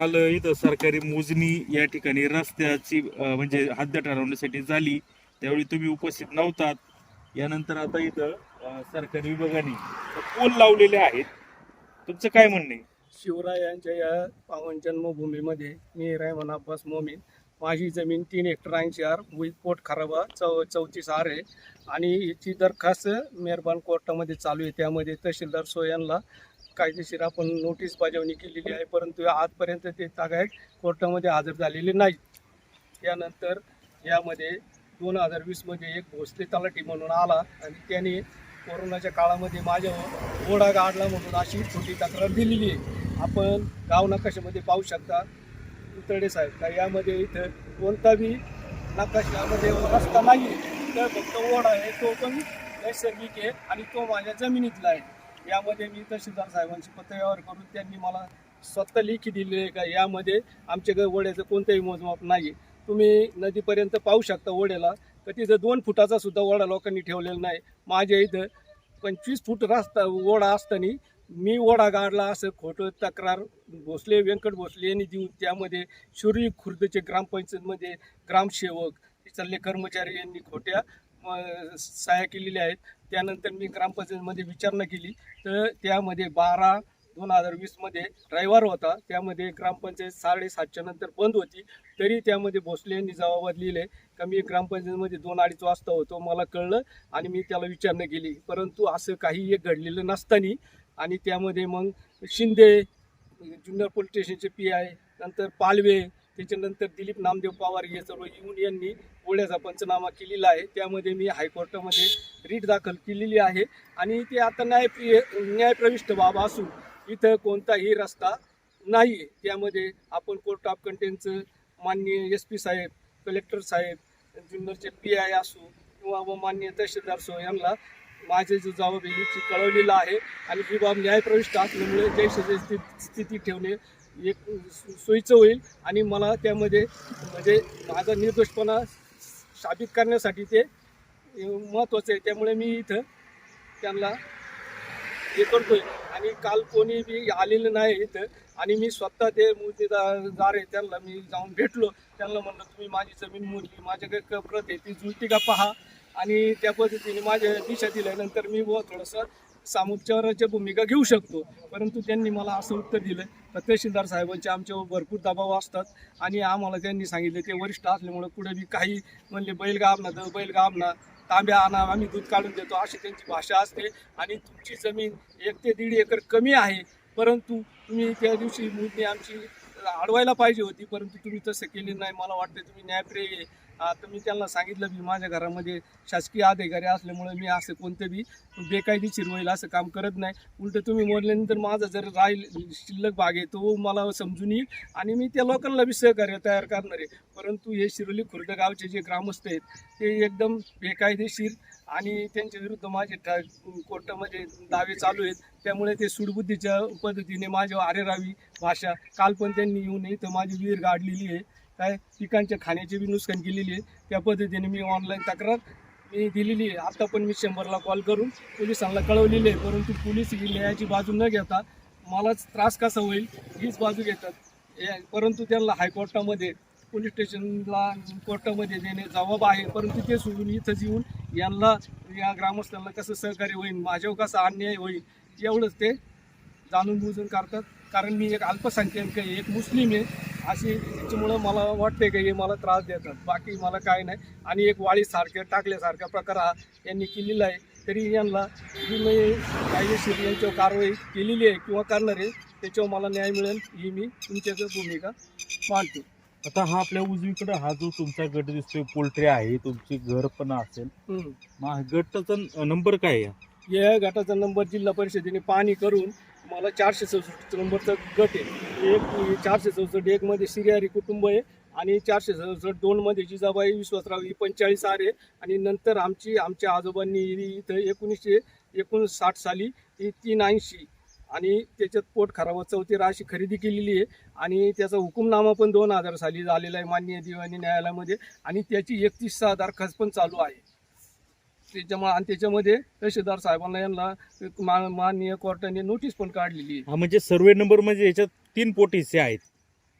काल इथं सरकारी मोजणी या ठिकाणी रस्त्याची म्हणजे हद्द ठरवण्यासाठी झाली. त्यावेळी तुम्ही उपस्थित नव्हतात. यानंतर आता इथं सरकारी विभागाने पोल लावलेले आहेत. तुमचं काय म्हणणं आहे? या पावन जन्मभूमीमध्ये मी रायमन अब्बास मोमीन. माझी जमीन तीन हेक्टर ऐंशी आर विथ पोट खराबा चौ चौतीस आर आहे. आणि याची दरखास्त मेहरबान कोर्टामध्ये चालू आहे. त्यामध्ये तहसीलदार सोयांना कायदेशीर आपण नोटीस बजावणी केलेली आहे परंतु आजपर्यंत ते तागायत कोर्टामध्ये हजर झालेले नाही त्यानंतर यामध्ये दोन हजार वीसमध्ये एक भोसले तलाठी म्हणून आला आणि त्याने कोरोनाच्या काळामध्ये माझ्यावर ओढा गाडला म्हणून अशी छोटी तक्रार दिलेली आहे. आपण गाव नकाशामध्ये पाहू शकता उतरडे साहेब का यामध्ये इथं कोणता बी नकाशामध्ये रस्ता नाही तर फक्त ओढा आहे तो पण नैसर्गिक आहे आणि तो माझ्या जमिनीतला आहे. यामध्ये मी तहसीलदार साहेबांशी पत्रव्यवहार करून त्यांनी मला स्वतः लेखी दिली आहे का? यामध्ये आमच्या ओढ्याचं कोणतंही मोजमाप नाही तुम्ही नदीपर्यंत पाहू शकता ओढ्याला तर तिथं दोन फुटाचा सुद्धा ओढा लोकांनी ठेवलेला नाही. माझ्या इथं पंचवीस फूट रस्ता ओढा असताना मी ओढा गाडला असं खोटं तक्रार भोसले व्यंकट भोसले यांनी देऊन त्यामध्ये शुरी खुर्दचे ग्रामपंचायतमध्ये ग्रामसेवक तिथले कर्मचारी यांनी खोट्या सहाय्या केलेल्या आहेत. त्यानंतर मी ग्रामपंचायतमध्ये विचारणा केली. तर त्यामध्ये बारा दोन हजार वीसमध्ये रविवार होता. त्यामध्ये ग्रामपंचायत साडेसातच्या नंतर बंद होती. तरी त्यामध्ये भोसले यांनी जबाबात लिहिले का मी ग्रामपंचायतीमध्ये दोन अडीच वाजता होतो मला कळलं आणि मी त्याला विचारणा केली. परंतु असं काही एक घडलेलं नसताना आणि त्यामध्ये मग शिंदे जुन्नर पोलीस स्टेशनचे पी आय नंतर पालवे त्याच्यानंतर दिलीप नामदेव पवार हे सर्व येऊन यांनी ओळ्याचा पंचनामा केलेला आहे. त्यामध्ये मी हायकोर्टामध्ये रीट दाखल केलेली आहे. आणि ते आता न्यायप्रिय न्यायप्रविष्ट बाब असून इथं कोणताही रस्ता नाही आहे त्यामध्ये आपण कोर्ट ऑफ कंटेनचं माननीय एस पी साहेब कलेक्टर साहेब जुन्नरचे पी आय असू किंवा व माननीय तहसीलदार सो यांना माझे जो जबाबदारीची कळवलेलं आहे. आणि ही बाब न्यायप्रविष्ट असल्यामुळे जैसे स्थिती स्थिती ठेवणे एक सोयीचं होईल आणि मला त्यामध्ये म्हणजे माझा निर्दोषपणा साबित करण्यासाठी ते महत्त्वाचं आहे. त्यामुळे मी इथं त्यांना हे करतोय. आणि काल कोणी बी आलेलं नाही इथं आणि मी स्वतः ते मुद्देदार आहे त्यांना मी जाऊन भेटलो. त्यांना म्हणलं तुम्ही माझी जमीन मोजली माझ्याकडे क- प्रत आहे ती जुळती का पहा? आणि त्या पद्धतीने माझ्या दिशा दिल्यानंतर मी व थोडंसं सामुपचाराची भूमिका घेऊ शकतो. परंतु त्यांनी मला असं उत्तर दिलं तर तहसीलदार साहेबांचे आमच्यावर भरपूर दबाव असतात आणि आम्हाला त्यांनी सांगितले ते वरिष्ठ असल्यामुळे कुठे बी काही म्हणले बैल गाबना तर बैल गाबना तांब्या आणा आम्ही दूध काढून देतो अशी त्यांची भाषा असते. आणि तुमची जमीन एक ते दीड एकर कमी आहे परंतु तुम्ही त्या दिवशी मोजणी आमची अडवायला पाहिजे होती परंतु तुम्ही तसं केले नाही. मला वाटतं तुम्ही न्यायप्रिय आहे. आता मी त्यांना सांगितलं मी माझ्या घरामध्ये शासकीय अधिकारी असल्यामुळे मी असं कोणतं बी बेकायदेशीर होईल असं काम करत नाही. उलट तुम्ही मोडल्यानंतर माझा जर राहील शिल्लक भाग आहे तो मला समजून येईल आणि मी त्या लोकांना बी सहकार्य तयार करणार आहे. परंतु हे शिरोली खुर्द गावचे जे ग्रामस्थ आहेत ते एकदम बेकायदेशीर आणि त्यांच्या विरुद्ध माझे कोर्टामध्ये दावे चालू आहेत. त्यामुळे ते सुडबुद्धीच्या पद्धतीने माझ्या आरेरावी भाषा. काल पण त्यांनी येऊन इथं माझी विहीर गाडलेली आहे. काय पिकांच्या खाण्याची बी नुकसान केलेली आहे. त्या पद्धतीने मी ऑनलाईन तक्रार मी दिलेली आहे. आता पण मी शंभरला कॉल करून पोलिसांना कळवलेली आहे. परंतु पोलीस ही न्यायाची बाजू न घेता मलाच त्रास कसा होईल हीच बाजू घेतात. परंतु त्यांना हायकोर्टामध्ये पोलीस स्टेशनला कोर्टामध्ये देणे जबाब आहे. परंतु ते सोडून इथंच येऊन यांना या ग्रामस्थांना कसं सहकार्य होईल माझ्यावर कसा अन्याय होईल एवढंच ते जाणून बुजून करतात कारण मी एक अल्पसंख्याक आहे एक मुस्लिम आहे. अशी त्याच्यामुळं मला वाटते की हे मला त्रास देतात. बाकी मला काय नाही. आणि एक वाळीसारख्या टाकल्यासारखा प्रकार हा यांनी केलेला आहे. तरी यांना जी मी कायदेशीर यांच्यावर कारवाई केलेली आहे किंवा करणार आहे त्याच्यावर मला न्याय मिळेल ही मी तुमच्याकडे भूमिका मांडतो. आता हा आपल्या उजवीकडे हा जो तुमचा गट दिसतोय पोल्ट्री आहे तुमची घर पण असेल. हम्म. मग हा गटाचा नंबर काय आहे? या गटाचा नंबर जिल्हा परिषदेने पाहणी करून मला चारशे चौसष्ट नंबरचा गट आहे. एक चारशे चौसष्ट एकमध्ये सिरियारी कुटुंब आहे आणि चारशे चौसष्ट दोनमध्ये जिजाबाई विश्वासराव ही पंचेचाळीस आर आहे. आणि नंतर आमची आमच्या आजोबांनी इथं एकोणीसशे एकोणसाठ साली ही तीन ऐंशी आणि त्याच्यात पोट खराब चौथी अशी खरेदी केलेली आहे. आणि त्याचा हुकुमनामा पण दोन हजार साली झालेला आहे माननीय दिवाणी न्यायालयामध्ये. आणि त्याची एकतीस सहा दरखास्त पण चालू आहे. त्याच्यामुळे आणि त्याच्यामध्ये तहसीलदार साहेबांना यांना मा- माननीय कोर्टाने नोटीस पण काढलेली आहे. हा म्हणजे सर्वे नंबर म्हणजे याच्यात तीन पोट हिस्से आहेत.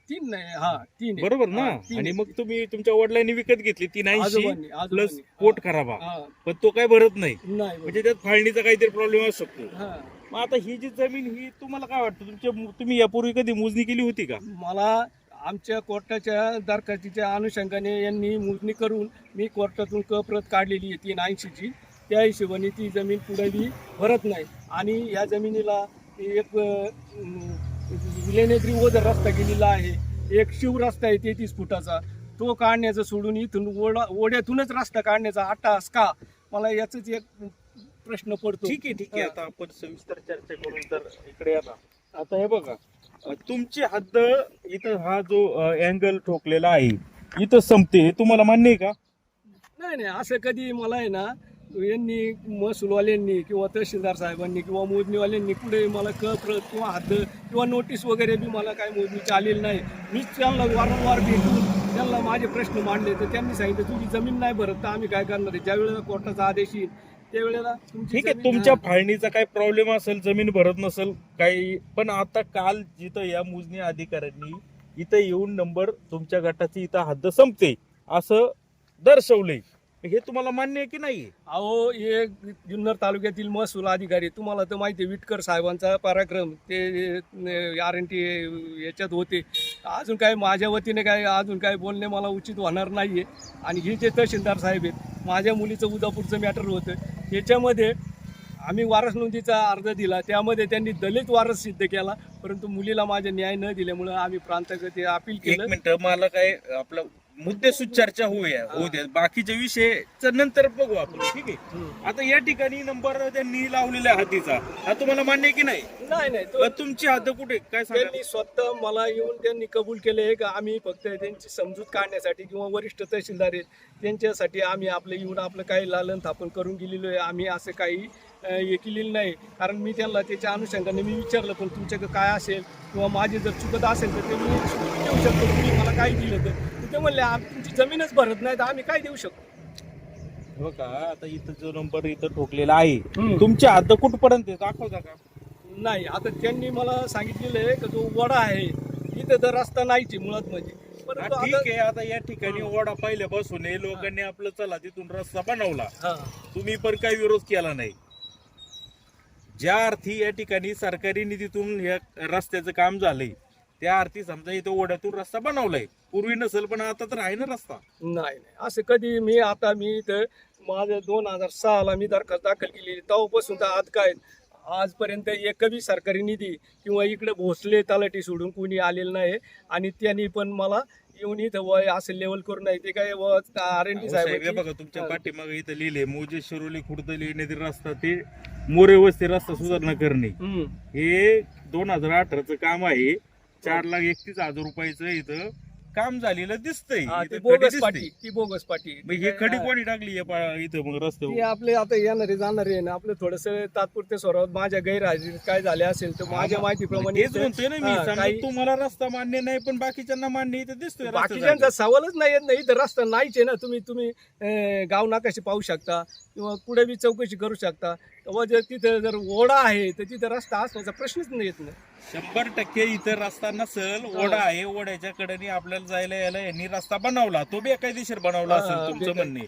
तीन नाही हा तीन आहे. बरोबर ना? हा, तीन आणि आहे. मग तुम्ही तुमच्या वडिलांनी विकत घेतली तीन ऐंशी आजोबांनी प्लस. पोट खराबा हा, पण तो काय भरत नाही. नाही म्हणजे त्यात फाळणीचा काहीतरी प्रॉब्लेम असू शकतो. हा. मग आता ही जी जमीन ही तुम्हाला काय वाटतं? तुमच्या तुम्ही यापूर्वी कधी मोजणी केली होती का? मला आमच्या कोर्टाच्या दरखास्तीच्या अनुषंगाने यांनी मोजणी करून मी कोर्टातून क प्रत काढलेली आहे तीन ऐंशीची. त्या हिशोबाने ती जमीन पुढे भरत नाही. आणि या जमिनीला एक लेण्याद्री ओझर रस्ता गेलेला आहे. एक शिव रस्ता आहे तेहतीस फुटाचा. तो काढण्याचं सोडून इथून ओढा ओढ्यातूनच रस्ता काढण्याचा आटास का? मला याचाच एक प्रश्न पडतो. ठीक आहे ठीक आहे. आता आपण सविस्तर चर्चा करून तर इकडे या ना. आता हे बघा. तुमची हद्द इथं हा जो अँगल ठोकलेला आहे इथं संपते हे तुम्हाला मान्य आहे का? नाही नाही. असं कधी मला आहे ना यांनी महसूलवाल्यांनी किंवा तहसीलदार साहेबांनी किंवा मोजणीवाल्यांनी कुठे मला क प्रत किंवा हद्द किंवा नोटीस वगैरे बी मला काय मोजणीची आलेली नाही. मीच त्यांना वारंवार भेटून त्यांना माझे प्रश्न मांडले तर त्यांनी सांगितलं तुझी जमीन नाही भरत तर आम्ही काय करणार आहे? ज्या वेळेला कोर्टाचा आदेश येईल त्यावेळेला ठीक आहे तुमच्या फाळणीचा काय प्रॉब्लेम असेल जमीन भरत नसेल काही पण आता काल जिथं या मोजणी अधिकाऱ्यांनी इथं येऊन नंबर तुमच्या गटाची इथं हद्द संपते असं दर्शवलंय. हे तुम्हाला मान्य आहे की नाही? अहो हे जुन्नर तालुक्यातील महसूल अधिकारी तुम्हाला तर माहिती आहे विटकर साहेबांचा पराक्रम ते आर एन टी याच्यात होते. अजून काय माझ्या वतीने काय अजून काय बोलणे मला उचित होणार नाही आहे आणि हे जे तहसीलदार साहेब आहेत माझ्या मुलीचं उदापूरचं मॅटर होतं. याच्यामध्ये आम्ही वारस नोंदीचा अर्ज दिला. त्यामध्ये त्यांनी दलित वारस सिद्ध केला परंतु मुलीला माझे न्याय न दिल्यामुळं आम्ही प्रांताकडे अपील एक केलं. मिनिट मला काय आपलं मुद्देसूद चर्चा होऊया होऊ द्या. बाकीचे विषय नंतर बघू आपण ठीक आहे. आता या ठिकाणी नंबर त्यांनी लावलेला आहे हद्दीचा हा तुम्हाला मान्य की नाही? नाही नाही तो तुमची हद्द कुठे? काय सांगा त्यांनी स्वतः मला येऊन त्यांनी कबूल केले का? आम्ही फक्त त्यांची समजूत काढण्यासाठी किंवा वरिष्ठ तहसीलदार आहेत त्यांच्यासाठी आम्ही आपलं येऊन आपलं काही लालन थापण करून गेलेलो आहे. आम्ही असं काही अं, हे केलेलं नाही. कारण मी त्यांना त्याच्या अनुषंगाने मी विचारलं पण तुमच्याकडे काय असेल किंवा माझी जर चुकत असेल तर ते मी चुकून देऊ शकतो. तुम्ही मला काय दिलं तर. ते म्हणले "आम- तुमची जमीनच भरत नाही तर आम्ही काय देऊ शकतो हो आता इथं जो नंबर इथं ठोकलेला आहे हम्म. तुमची हद्द कुठपर्यंत आहे? दाखवता का नाही आता त्यांनी मला सांगितलेलं आहे का जो वडा आहे इथं तर रस्ता नाहीच मुळात म्हणजे. हा, परंतु ठीक आता आहे आता या ठिकाणी ओढा पहिल्यापासून आहे लोकांनी आपलं चला तिथून रस्ता बनवला. हा. तुम्ही पण काही विरोध केला नाही. ज्या अर्थी या ठिकाणी सरकारी निधीतून या रस्त्याचं काम झालंय त्या अर्थी समजा इथं ओढ्यातून रस्ता बनवलाय. पूर्वी नसेल पण आता तर आहे ना रस्ता. नाही नाही. असं कधी मी आता मी इथं माझं दोन हजार सहाला मी दरखास्त दाखल केलेली. तेव्हापासून तर आज काय? आजपर्यंत एकही सरकारी निधी किंवा इकडे भोसले तलाठी सोडून कोणी आलेलं नाही. आणि त्यांनी पण मला येऊन इथं वय असं लेवल करून नाही. ते काय आर एन टी साहेब, हे बघा तुमच्या पाठीमागे इथं लिहिले मोजे शिरोली खुर्दली नदी रस्ता ते मोरे वस्ती रस्ता सुधारणा करणे. हे दोन हजार अठराचं काम आहे. चार लाख एकतीस हजार रुपयाचं इथं काम झालेलं दिसतंय. ती इथं खडी बोगस दिसते. पाटी ती बोगस पाटी. मग हे खडी कोणी टाकली या पा- इथं मग ते रस्त्यावर आपले आता येणारे जाणारे ना आपलं थोडस तात्पुरते स्वरात माझ्या गैरहजेरीत काय झाले असेल तर माझ्या माहितीप्रमाणे तेच म्हणतोय ना मी हा, समजा काही- तुम्हाला रस्ता मान्य नाही पण बाकीच्यांना मान्य इथं दिसतोय रस्ता बाकीच्यांचा सवालच नाही येत नाही. तर रस्ता नाहीच आहे ना तुम्ही तुम्ही अं, गाव नाकाशी पाहू शकता किंवा कुठे बी चौकशी करू शकता. किंवा जर तिथं जर ओढा आहे तर तिथं रस्ता असण्याचा प्रश्नच नाही येत नाही शंभर टक्के इथं रस्ता नसेल ओढा आहे ओढ्याच्या कडेने आपल्याला जायला यायला यांनी रस्ता बनवला. तो बेकायदेशीर बनवला हा, असेल तुमचं म्हणणे.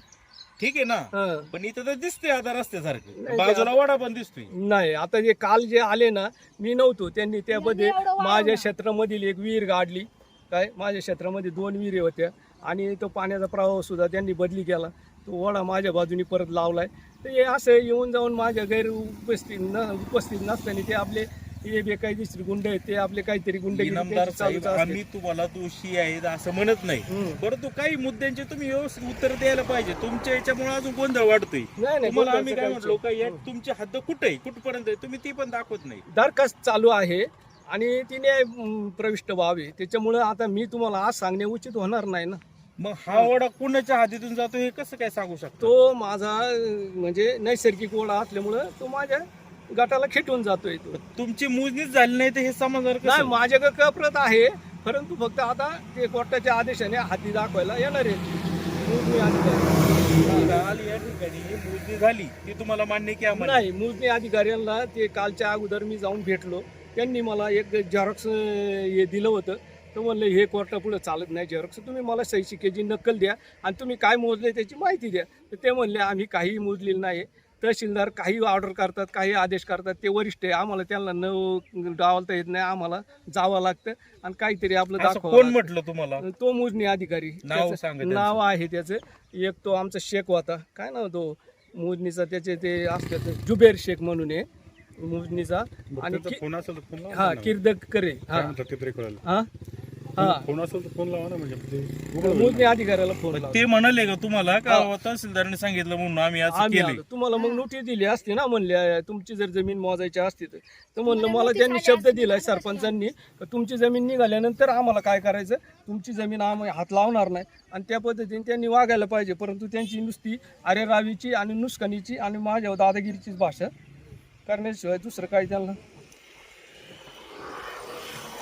ठीक आहे ना? हं. पण इथं तर दिसतंय आता रस्त्यासारखं. नाही, बाजूला ओढा पण दिसतोय. नाही आता जे काल जे आले ना मी नव्हतो. त्यांनी त्यामध्ये माझ्या क्षेत्रामधील एक विहीर गाडली. काय? माझ्या क्षेत्रामध्ये दोन विहिरी होत्या. आणि तो पाण्याचा प्रवाह सुद्धा त्यांनी बदली केला. तो ओढा माझ्या बाजूनी परत लावलाय. तर हे असं येऊन जाऊन माझ्या गैर उपस्थित न उपस्थित नसताना ते आपले हे बेकायदेशीर गुंड आहेत ते आपले काहीतरी गुंड इनामदार साहेब आम्ही तुम्हाला दोषी आहेत असं म्हणत नाही. परंतु काही मुद्द्यांचे तुम्ही व्यवस्थित उत्तर द्यायला पाहिजे. तुमच्या याच्यामुळे अजून गोंधळ वाढतोय. नाही नाही तुम्हाला आम्ही काय म्हटलो का या हम्म. तुमची हद्द कुठे आहे? कुठपर्यंत आहे? तुम्ही ती पण दाखवत नाही. दरखास्त चालू आहे आणि तिने अं, प्रविष्ट व्हावे. त्याच्यामुळं आता मी तुम्हाला आज सांगणे उचित होणार नाही ना. मग हा ओढा कुणाच्या हातीतून जातो हे कसं काय सांगू शकतो? तो माझा म्हणजे नैसर्गिक ओढा असल्यामुळं तो माझ्या गटाला खेटून जातोय तो. तुमची मोजणीच झाली नाही तर हे समजणार नाही कसं माझ्याकडे कप्रत आहे परंतु फक्त आता ते कोर्टाच्या आदेशाने हाती दाखवायला येणार आहे मोजणी अधिकारी. काल या ठिकाणी मोजणी झाली ती तुम्हाला मान्य की आम्हाला? नाही मोजणी अधिकाऱ्यांना ते कालच्या अगोदर मी जाऊन भेटलो. त्यांनी मला एक झेरॉक्स हे दिलं होतं. तर म्हणलं हे कोर्टा पुढे चालत नाही झेरॉक्स तुम्ही मला सही शिकेची नक्कल द्या आणि तुम्ही काय मोजले त्याची माहिती द्या. तर ते म्हणले आम्ही काही मोजलेलं नाही. तहसीलदार काही ऑर्डर करतात काही आदेश करतात. ते वरिष्ठ आहे. आम्हाला त्यांना न डावलता येत नाही. आम्हाला जावं लागतं आणि काहीतरी आपलं असं दाखवावं कोण. म्हटलं तुम्हाला? तो मोजणी अधिकारी. नाव. नाव आहे त्याचं. एक तो आमचा शेख होता. काय नाव तो? मोजणीचा त्याचे ते असतात जुबेर शेख म्हणून आहे. मोजणीचा. आणि कि- हा ना. किर्दक करे. हा? हा हा फोन असेल तर फोन लावा ना म्हणजे ते उघड होईल. मोजणी अधिकाऱ्याला फोन लावला. ते म्हणाले का तुम्हाला का हा. तहसीलदारांनी सांगितलं म्हणून आम्ही असं आम्ही केलंय आलो. तुम्हाला मग नोटीस दिली असती ना म्हणले तुमची जर जमीन मोजायची असती तर तर म्हणलं मला त्यांनी शब्द दिलाय सरपंचांनी का तुमची जमीन निघाल्यानंतर आम्हाला काय करायचं तुमची जमीन आम्ही हात लावणार नाही आणि त्या पद्धतीने त्यांनी वागायला पाहिजे परंतु त्यांची नुसती अरे रावीची आणि नुसकानीची आणि माझ्या दादागिरीचीच भाषा करण्याशिवाय दुसरं काय त्यांना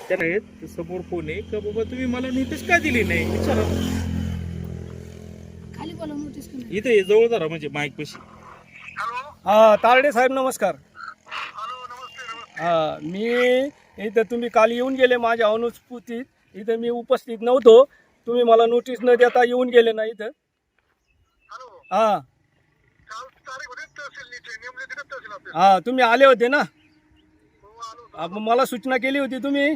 त्याला हे ते समोर फोन आहे? का बाबा तुम्ही मला नोटीस का दिली नाही? विचारा. खाली बोला नोटीस कमी इथे जवळ जरा म्हणजे माईक पशी. हा तारडे साहेब नमस्कार. हा मी इथं तुम्ही काल येऊन गेले माझ्या अनुस्फूर्तीत. इथं मी उपस्थित नव्हतो. तुम्ही मला नोटीस न देता येऊन गेले ना इथं. हा. हा तुम्ही आले होते ना? हा, मग मला सूचना केली होती तुम्ही?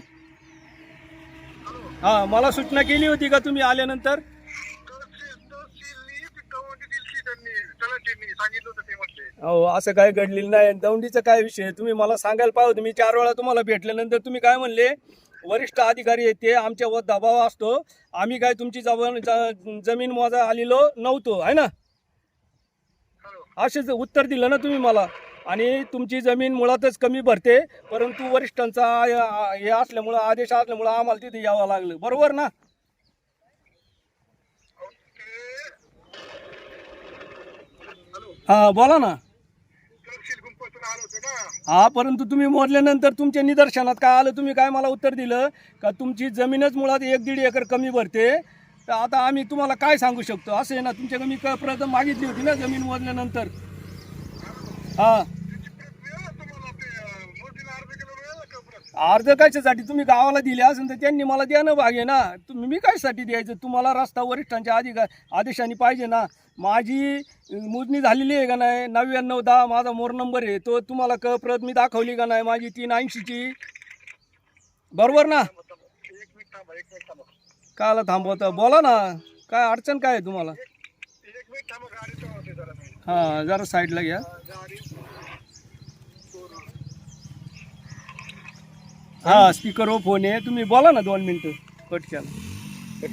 हा मला सूचना केली होती का तुम्ही आल्यानंतर? हो असं काय घडलेलं नाही. दौंडीचं काय विषय? तुम्ही मला सांगायला पाहिजे होतं. मी चार वेळा तुम्हाला भेटल्यानंतर तुम्ही काय म्हणले? वरिष्ठ अधिकारी आहेत ते आमच्यावर दबाव असतो. आम्ही काय तुमची जमीन मोजा आलेलो नव्हतो आहे ना? असेच उत्तर दिलं ना तुम्ही मला? आणि तुमची जमीन मुळातच कमी भरते परंतु वरिष्ठांचा हे असल्यामुळं आदेश असल्यामुळं आम्हाला तिथे यावं लागलं. बरोबर ना? हा बोला ना. हा परंतु तुम्ही मोजल्यानंतर तुमच्या निदर्शनात काय आलं? तुम्ही काय मला उत्तर दिलं? का तुमची जमीनच मुळात एक दीड एकर कमी भरते? तर आता आम्ही तुम्हाला काय सांगू शकतो? असं आहे ना तुमच्याकडे मी प्रथम मागितली होती ना जमीन मोजल्यानंतर. हा. अर्ज कशासाठी? तुम्ही गावाला दिले असेल तर त्यांनी मला द्यानं भाग आहे ना. तुम्ही मी कशासाठी द्यायचं? तुम्हाला रस्ता वरिष्ठांच्या अधिका आदेशाने पाहिजे ना. माझी मोजणी झालेली आहे का नाही? नव्याण्णव दहा माझा मोर नंबर आहे. तो तुम्हाला क प्रत मी दाखवली का नाही? माझी तीन ऐंशीची. बरोबर ना? काला थांबवता. बोला ना. काय अडचण काय आहे तुम्हाला? हां जरा साईडला घ्या. हा स्पीकरवर फोन आहे तुम्ही बोला ना दोन मिनिटं. पटक्यान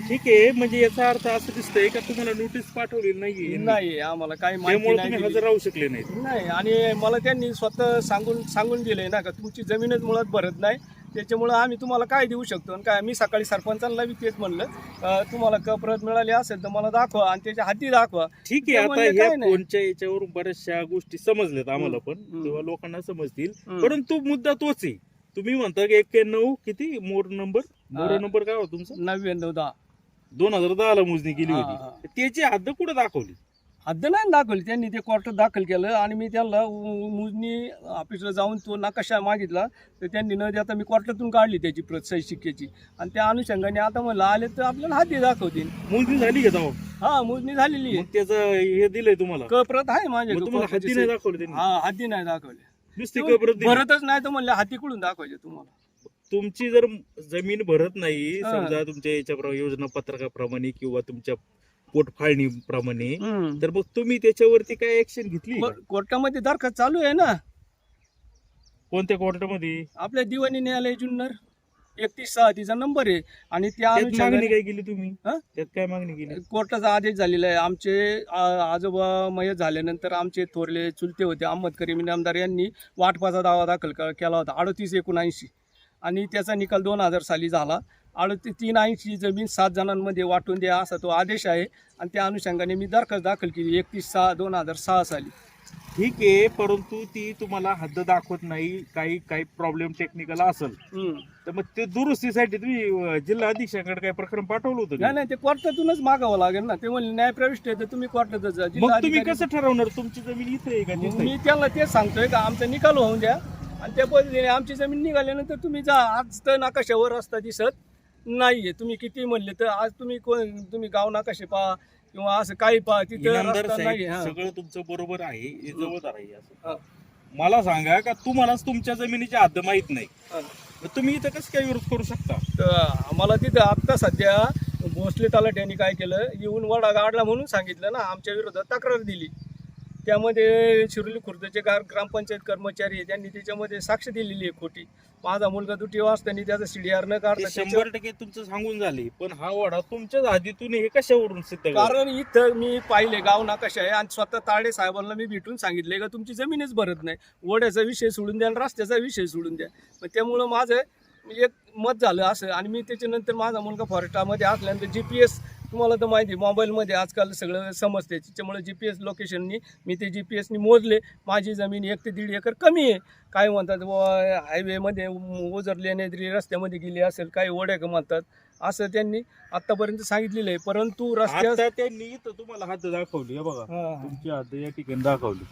ठीक आहे म्हणजे याचा अर्थ असं दिसतंय का तुम्हाला नोटीस पाठवली नाहीये? नाही आम्हाला काही माहिती त्यामुळे नाही तुम्ही दिली. हजर राहू शकले नाहीत. नाही आणि मला त्यांनी स्वतः सांगून सांगून दिलंय ना का तुमची जमीनच मुळात भरत नाही. त्याच्यामुळं आम्ही तुम्हाला काय देऊ शकतो आणि काय? मी सकाळी सरपंचांना बी तेच म्हणलं तुम्हाला क प्रत मिळाली असेल तर मला दाखवा आणि त्याच्या हाती दाखवा. ठीक आहे आता. फोनच्या याच्यावरून बऱ्याचशा गोष्टी समजल्यात आम्हाला पण. किंवा लोकांना समजतील. परंतु मुद्दा तोच आहे. तुम्ही म्हणता की एक्क्याण्णव किती? मोर नंबर? मोर. नंबर काय होता तुमचा? नव्याण्णव दहा. दोन हजार दहा ला मोजणी केली होती. त्याची हद्द कुठे दाखवली? नाही दाखवली. त्यांनी ते क्वार्टर दाखल केलं आणि मी त्यांना उ- मोजणी ऑफिसला जाऊन तो नकाशा मागितला. तर त्यांनी न देता मी क्वार्टरतून काढली त्याची प्रत सही शिक्क्याची आणि त्या अनुषंगाने आता म्हणलं आले तर आपल्याला हाती दाखवतील. मोजणी झाली का तेव्हा? हा मोजणी झालेली आहे. त्याचं हे दिलंय तुम्हाला? क प्रत आहे मग माझ्याकडे तुम्हाला हद्दी नाही दाखवली त्यांनी? हा हद्दी नाही दाखवले. नुसती कबरत दिली. भरतच नाही तर म्हणलं हाती कुठून दाखवायचे तुम्हाला? तुमची जर जमीन भरत नाही हा. समजा तुमच्या याच्या योजना पत्रकाप्रमाणे किंवा तुमच्या पोटफाळणी प्रमाणे तर मग तुम्ही त्याच्यावरती काय ऍक्शन घेतली का? कोर्टामध्ये दरखास्त चालू आहे ना. कोणत्या कोर्टामध्ये? आपल्या दिवाणी न्यायालय जुन्नर. एकतीस सहा तिचा नंबर आहे. आणि त्या त्यात मागणी अनुषंगाने काय केली तुम्ही? हा? त्यात काय मागणी केली? कोर्टाचा आदेश झालेला आहे. आमचे आ- आजोबा मयत झाल्यानंतर आमचे थोरले चुलते होते अहमद करीम इनामदार यांनी वाटपाचा दावा दाखल क- केला होता अडतीस एकोणऐंशी. आणि त्याचा निकाल दोन हजार साली झाला. अडतीस तीन ऐंशी जमीन सात जणांमध्ये वाटून द्या असा तो आदेश आहे. आणि त्या अनुषंगाने मी दरखास्त दाखल केली. एकतीस सहा दोन हजार सहा साली. ठीक आहे परंतु ती तुम्हाला हद्द दाखवत नाही. काही काही प्रॉब्लेम टेक्निकल असेल. हम्म. तर मग ते दुरुस्तीसाठी तुम्ही जिल्हा अधीक्षकाकडे काय प्रकरण पाठवलं होतं नाही का? नाही ते कोर्टातूनच मागावं लागेल ना. ते म्हणले न्यायप्रविष्ट आहे तर तुम्ही कोर्टातच जा. मग तुम्ही कसं ठरवणार? तुमची जमीन इथे आहे का तिथे आहे? मी त्यांना तेच सांगतोय का आमचा निकाल होऊन द्या. आणि त्या पद्धतीने आमची जमीन निघाल्यानंतर तुम्ही जा. आज तर नकाशावर रस्ता दिसत. नाहीये तुम्ही किती म्हणले तर आज तुम्ही कोण तुम्ही गाव नाकाशे पहा किंवा असं काही पहा तिथे इनामदार रस्ता नाही साहेब. सगळं तुमचं बरोबर आहे हे आहे हा. असं मला सांगा का तुम्हालाच तुमच्या जमिनीची हद्द माहीत नाही हा. तुम्ही इथं कसं काय विरोध करू शकता तर आम्हाला तिथं आत्ता सध्या भोसले तलाट्याने काय केलं येऊन वडा गाडला म्हणून सांगितलं ना आमच्या विरोधात तक्रार दिली त्यामध्ये शिरोली खुर्दचे गार ग्रामपंचायत कर्मचारी आहे त्यांनी त्याच्यामध्ये साक्ष दिलेली आहे खोटी. माझा मुलगा दुटी वाजताना त्याचा सीडीआर न काढता शंभर टक्के तुमचं सांगून झाले. पण हा वडा तुमच्याच हद्दीतून हे कशावरून सिद्ध? कारण इथं मी पाहिले गाव नाकाशा आहे आणि स्वतः ताडे साहेबांना मी भेटून सांगितले का तुमची जमीनच भरत नाही. ओढ्याचा विषय सोडून द्या आणि रस्त्याचा विषय सोडून द्या. मग त्यामुळं माझं एक मत झालं असं. आणि मी त्याच्यानंतर माझा मुलगा फॉरेस्टामध्ये असल्यानंतर जी पी एस तुम्हाला तर माहिती आहे मोबाईलमध्ये आजकाल सगळं समजते त्याच्यामुळे जी पी एस लोकेशननी मी ते जी पी एसनी मोजले. माझी जमीन एक ते दीड एकर कमी आहे. काय म्हणतात बुवा हायवेमध्ये ओझरली नाही रस्त्यामध्ये गेली असेल काही ओढ्या का म्हणतात. असं त्यांनी आतापर्यंत सांगितलेलं आहे. परंतु रस्त्या त्यांनी इथं तुम्हाला हद्द दाखवली हे बघा. तुमची हद्द या ठिकाणी दाखवली.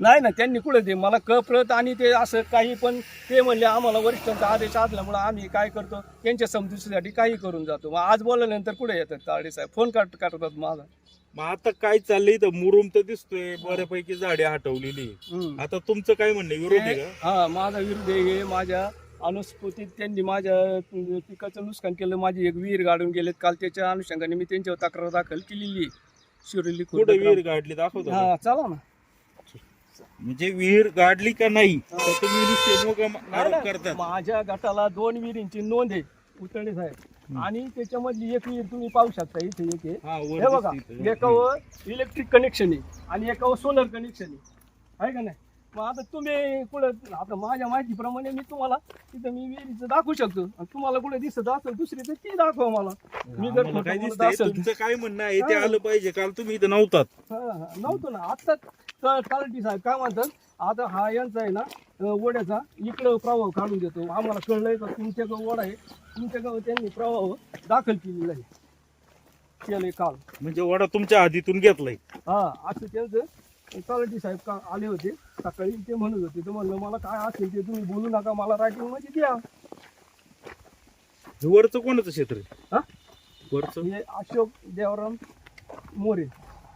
नाही ना त्यांनी कुठे ते? मला कळत आणि ते असं काही पण ते म्हणले आम्हाला वरिष्ठांचा आदेश असल्यामुळे आम्ही काय करतो? त्यांच्या समजुतीसाठी काही करून जातो. मग आज बोलल्यानंतर कुठे येतात ताडे साहेब? फोन काट काढतात माझा मग आता काय चाललंय इथं? मुरुम तर दिसतोय बऱ्यापैकी झाडे हटवलेली हम्म. आता तुमचं काय म्हणणं? विरोध आहे का? हा माझा विरुद्ध हे माझ्या अनुस्फूर्तीत त्यांनी माझ्या पिकाचं नुकसान केलं. माझी एक विहीर गाडून गेलेत. काल त्याच्या अनुषंगाने मी त्यांच्यावर तक्रार दाखल केलेली आहे. शिरोली खुर्द कुठे विहीर गाडली? दाखवतो? हा चला ना. म्हणजे विहीर गाडली का नाही. तर तुम्ही आरोप. करतात. माझ्या गटाला दोन विहिरींची नोंद आहे उतरडे साहेब. आणि त्याच्यामधली एक विहीर तुम्ही पाहू शकता इथे एक आहे. हा बघा. एकावर इलेक्ट्रिक कनेक्शन आहे आणि एकावर सोलर कनेक्शन आहे. आहे का नाही? मग आता तुम्ही कुठं आता माझ्या माहितीप्रमाणे मी तुम्हाला तिथं मी विहिरीचं दाखवू शकतो. तुम्हाला कुठे दिसत असेल दुसरी तर ती दाखवा मला. मी जर काय म्हणणं आहे? ते. आलं पाहिजे. काल तुम्ही इथं नव्हतात. नव्हतं ना. आत्ताच कालटी साहेब काय म्हणतात? आता हा यांचा आहे ना ओढ्याचा इकडं प्रवाह काढून देतो. आम्हाला कळलंय का तुमच्या गाव ओढा आहे? तुमच्या गाव त्यांनी प्रवाह दाखल केलेला आहे. केलंय काल. म्हणजे वडा तुमच्या हातीतून घेतलाय. हा असं त्यांचं तलाठी साहेब का आले होते सकाळी. ते म्हणत होते तर म्हणलं मला काय असेल ते तुम्ही बोलू नका मला रायटिंगमध्ये द्या. वरचं कोणाचं क्षेत्र आहे? हा? वरचं? हे अशोक देवराम मोरे.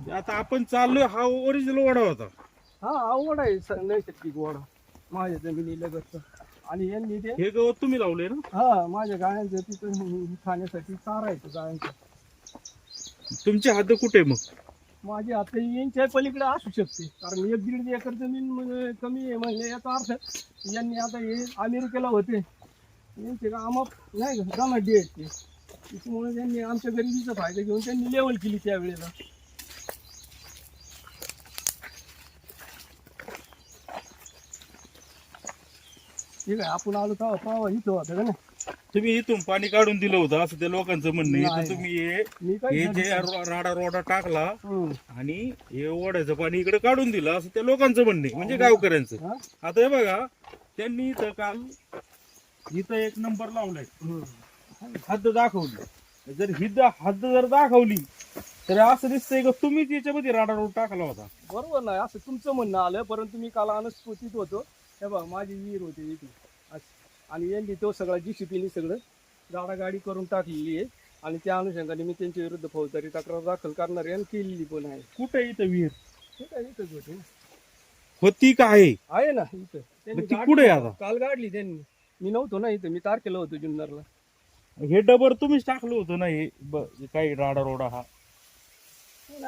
आता आपण चाललोय हा ओरिजिनल वडा होता. हा आवड आहे स- नैसर्गिक वडा. माझ्या जमिनी लगतचा. आणि यांनी ते हे गवत तुम्ही लावले ना? हा माझ्या गायांचं तिथं खाण्यासाठी चारा येतो गायांचा. तुमची हद्द कुठे आहे मग? माझी आता यांच्या पलीकडे असू शकते. कारण एक दीड एकर जमीन म्हणजे कमी आहे म्हणजे याचा अर्थ यांनी आता हे अमेरिकेला होते. यांचे कामं नाही का दमाडी आहेत ते त्याच्यामुळे त्यांनी आमच्या गरिबीचा फायदा घेऊन त्यांनी लेवल केली त्यावेळेला. ठीक आहे आपण आलो तेव्हा पावा इथं होतं का नाही तुम्ही इथून पाणी काढून दिलं होतं असं त्या लोकांचं म्हणणं आहे नाही. इथं तुम्ही हे मी हे जे रो- राडा रोडा टाकला. आणि हे ओढ्याचं पाणी इकडे काढून दिलं असं त्या लोकांचं म्हणणं आहे म्हणजे गावकऱ्यांचं हा? आता हे बघा त्यांनी इथं काल इथं एक नंबर लावलाय. हद्द दाखवली जर हिद्द हद्द जर दाखवली तर असं दिसतंय का तुम्हीच याच्यामध्ये राडा रोड टाकला होता बरोबर नाही असं तुमचं म्हणणं आलं परंतु मी काल अनुस्फूर्तीत होतो हे बघा माझी विहीर होती इथे. असं. आणि यांनी तो सगळा जी शिपीने सगळं गाडागाडी करून टाकलेली आहे. आणि त्या अनुषंगाने मी त्यांच्या विरुद्ध फौजदारी तक्रार दाखल करणार आहे आणि केलेली पण आहे. कुठे इथं विहीर? ठीक आहे इथंच होती ना. होती का आहे? आहे ना इथं. त्यांनी ती. कुठे आहे आता? काल गाडली त्यांनी. मी नव्हतो ना इथं. मी तारखेला होतो जुन्नरला. हे डबर तुम्हीच टाकलं होतं ना हे? ब- काही राडा रोडा हा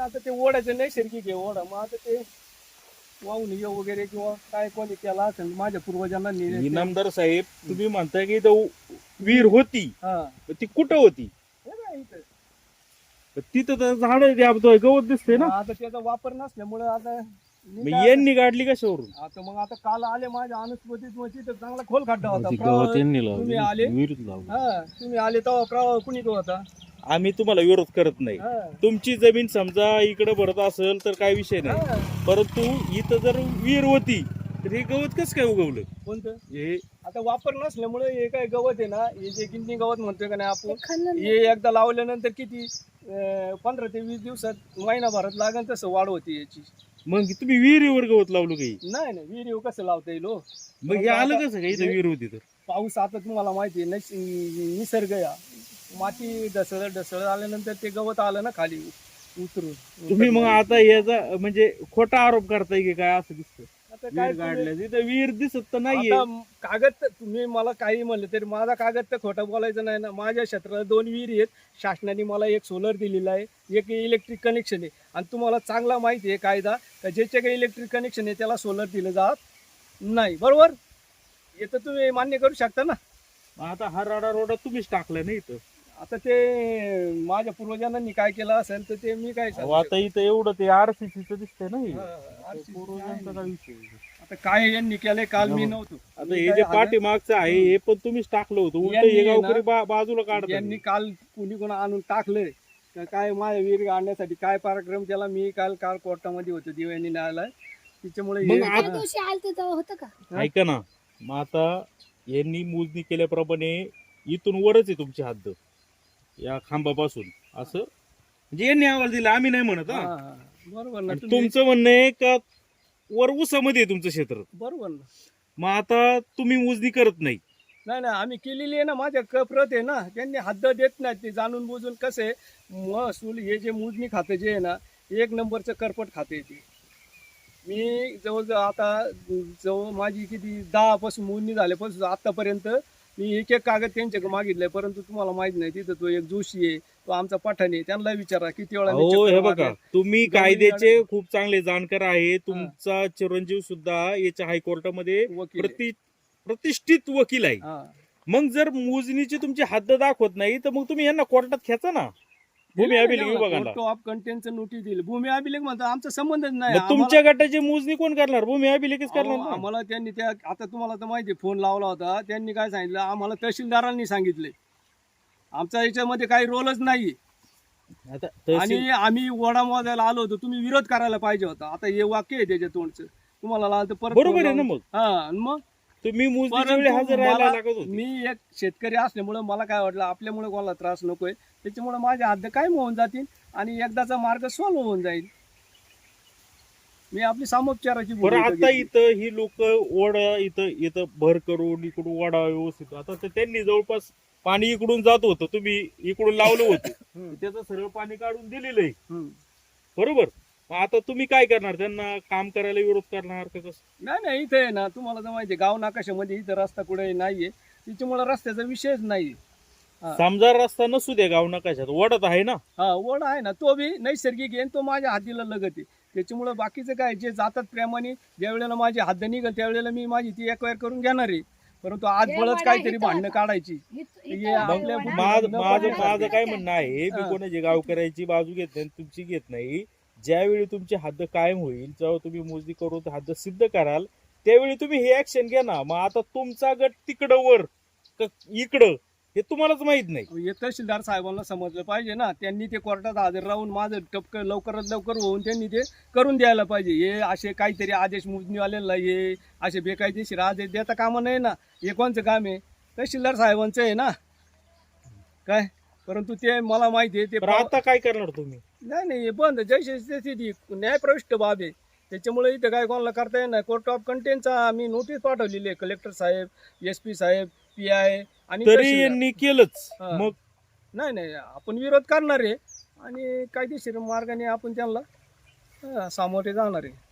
आता ते ओढायचं नैसर्गिक आहे ओढा. मग आता ते वाहून ये वगैरे किंवा काय कोणी केला असेल माझ्या पूर्वजांना नेले इनामदार साहेब तुम्ही म्हणताय की इथं विहीर होती. हा. पण ती कुठं होती? हे बघा इथं. तर तिथं तर झाड गवत दिसते ना. आता त्याचा वापर नसल्यामुळे आता मग यांनी गाडली कशावरून आता मग आता काल आले माझ्या अनुस्मतीत मग तिथं चांगला खोल खड्डा होता. यांनी तुम्ही आले. हा तुम्ही आले तेव्हा प्रवाह कुणी तो होता? आम्ही तुम्हाला विरोध करत नाही. तुमची जमीन समजा इकडे भरत असेल तर काय विषय नाही. परंतु इथं जर विहीर होती तर हे गवत कसं काय उगवलं? कोणतं? हे आता वापर नसल्यामुळे हे काय गवत आहे ना हे जे गिंनी गवत म्हणतोय का नाही आपण हे एकदा लावल्यानंतर किती अं, पंधरा ते वीस दिवसात महिनाभरात लागेल तसं वाढ होती याची. मग तुम्ही विहिरीवर गवत लावलं काही नाही नाही विहिरी कसं लावता येईल हो? मग हे आलं कसं काय इथं विहीर होती तर? पाऊस आता तुम्हाला माहिती आहे नैस- निसर्ग या माती ढसळत ढसळत आल्यानंतर ते गवत आलं ना खाली उतरून. तुम्ही मग आता याचा म्हणजे खोटा आरोप करताय की काय असं दिसतं आता विहीर काय तुम्ही- गाडल्या तिथं विहीर दिसत तर नाहीये. आता कागद तर- तुम्ही मला काही म्हणलं तरी माझा कागद तर खोटं बोलायचं नाही ना. माझ्या क्षेत्रात दोन विहिरी आहेत. शासनाने मला एक सोलर दिलेला आहे. एक इलेक्ट्रिक कनेक्शन आहे. आणि तुम्हाला चांगला माहिती आहे कायदा का ज्याचे काही इलेक्ट्रिक कनेक्शन आहे त्याला सोलर दिलं जात नाही. बरोबर? हे तर तुम्ही मान्य करू शकता ना. आता हा राडा रोडा तुम्हीच टाकलाय ना इथं. आता ते माझ्या पूर्वजांनी काय केलं असेल तर ते मी काय अहो, सांगू आता इथं एवढं ते आरसीसीचं दिसतंय ना हे. शकतो. हा, RCC पूर्वजांचा काय विषय आता काय यांनी केलंय काल मी नव्हतो. आता हे जे पाठीमागचं आहे हे पण तुम्हीच टाकलं होतं. उलट यांनी हे ना- गावकरी बा- बाजूला काढतात यांनी काल कुणी कोण आणून टाकलंय? का काय माझ्या विहीर आणण्यासाठी काय पराक्रम केला? मी काल काल कोर्टामध्ये होतो दिव्यांनी न्यायालय. त्याच्यामुळे मग हे- आता- त्या दिवशी आलते तेव्हा होतं का? ऐका ना मग आता यांनी मोजणी केल्याप्रमाणे इथून वरच आहे तुमची हद्द. या खांबापासून. असं? म्हणजे यांनी अहवाल दिला आम्ही नाही म्हणत हा. बरोबर ना आणि तुम्ही- तुमचं म्हणणं आहे का वर उसामध्ये आहे तुमचं क्षेत्र? बरोबर ना. मग आता तुम्ही मोजणी करत नाही. नाही नाही आम्ही केलेली आहे ना माझ्या कप्रत आहे ना त्यांनी हद्द देत नाही ते जाणून बुजून कसं महसूल हे जे मोजणी खातं जे आहे ना एक नंबरचं करपट खातं आहे ते. मी जवळजवळ आता जवळ माझी किती दहा पासून मोजणी झाल्यापासून आतापर्यंत मी एक एक कागद त्यांच्याकडे मागितलंय परंतु तुम्हाला माहीत नाही तिथं तो एक जोशी आहे तो आमचा पठाण आहे त्यांना विचारा किती वेळा मी हो चक्कर हे बघा मारल्या. तुम्ही कायद्याचे खूप चांगले जाणकार आहे तुमचा चिरंजीव सुद्धा याच्या हायकोर्टामध्ये वकील आहे. प्रति प्रतिष्ठित वकील आहे हा. मग जर मोजणीची तुमची हद्द दाखवत नाही तर मग तुम्ही यांना कोर्टात खेचा ना भूमी अभिलेख विभागाला ऑफ कंटेनचं नोटीस दिली. भूमी अभिलेख म्हणतात आमचा संबंधच नाही. मग तुमच्या गटाची मोजणी कोण करणार? भूमी अभिलेखच करणार अहो, ना आम्हाला त्यांनी त्या आता तुम्हाला तर माहिती फोन लावला होता. त्यांनी काय सांगितलं? आम्हाला तहसीलदारांनी सांगितले. आमचा याच्यामध्ये काही रोलच नाही आता आणि आम्ही वडा मोजायला आलो होतो. तुम्ही विरोध करायला पाहिजे होता. आता हे वाक्य आहे त्याच्या तोंडचं. तुम्हाला लावलं तर परत बरोबर आहे ना मग? हा आणि मग? तुम्ही वेळी हजर राहायला मला- लागत होते. मी एक शेतकरी असल्यामुळे मला काय वाटलं आपल्यामुळे कोणाला त्रास नकोय. त्याच्यामुळे माझ्या हद्द काय होऊन जातील आणि एकदाचा मार्ग सॉल्व्ह होऊन जाईल. मी आपली सामोपचाराची बरं भूमिका आता घेतली. इथं ही लोक ओढ इथं इथं भर करून इकडून ओढा व्यवस्थित. आता तर त्यांनी जवळपास पाणी इकडून जात होतं. तुम्ही इकडून लावलं होतं. हम्म, त्याचं सरळ पाणी काढून दिलेलं आहे. हम्म. बरोबर? मग आता तुम्ही काय करणार त्यांना काम करायला विरोध करणार का कसं नाही नाही इथे आहे ना तुम्हाला तर माहिती आहे गाव नाकाशामध्ये इथं रस्ता कुठे नाहीये त्याच्यामुळे रस्त्याचा विषयच नाही हा. समजा रस्ता नसू द्या गाव नकाशात वडत आहे ना हा ओढ आहे ना तो बी नैसर्गिक आहे आणि तो माझ्या हातीला लगत आहे त्याच्यामुळे बाकीचं काय जे जातात प्रेमाने ज्या वेळेला माझी हद्द निघेल त्यावेळेला मी माझी ती एक्वायर करून घेणार आहे परंतु आज हे बळच वडा काहीतरी इथं भांडणं आता. काढायची इथं- हे इथं आपल्या वडा- माझं काय नाही. म्हणणं आहे मी हा. कोणाची गावकऱ्याची बाजू घेत नाही तुमची घेत नाही ज्यावेळी तुमची हद्द कायम होईल जेव्हा तुम्ही मोजणी करून हद्द सिद्ध कराल त्यावेळी तुम्ही हे ऍक्शन घ्या ना. मग आता तुमचा गट तिकडं वर का इकडं हे तुम्हालाच माहीत नाही. हे तहसीलदार साहेबांना समजलं पाहिजे ना. त्यांनी ते कोर्टात हजर राहून माझं टपक लवकरात लवकर होऊन त्यांनी ते करून द्यायला पाहिजे. हे असे काहीतरी आदेश मोजणीवाल्यांना हे असे बेकायदेशीर आदेश देता कामा नाही ना. हे कोणचं काम आहे? तहसीलदार साहेबांचं आहे ना. काय? परंतु ते मला माहिती आहे ते आता काय करणार तुम्ही? नाही नाही हे बंद. जैसे न्यायप्रविष्ट बाब आहे. त्याच्यामुळे इथं काय कोणाला करता येणार नाही. कोर्ट ऑफ कंटेनचा आम्ही नोटीस पाठवलेली आहे. कलेक्टर साहेब एस पी साहेब पी आय आणि तरी तहसीलदार. यांनी केलंच. हा. मग? नाही नाही आपण विरोध करणार आहे. आणि कायदेशीर मार्गाने आपण त्यांना अं, सामोरे जाणार आहे.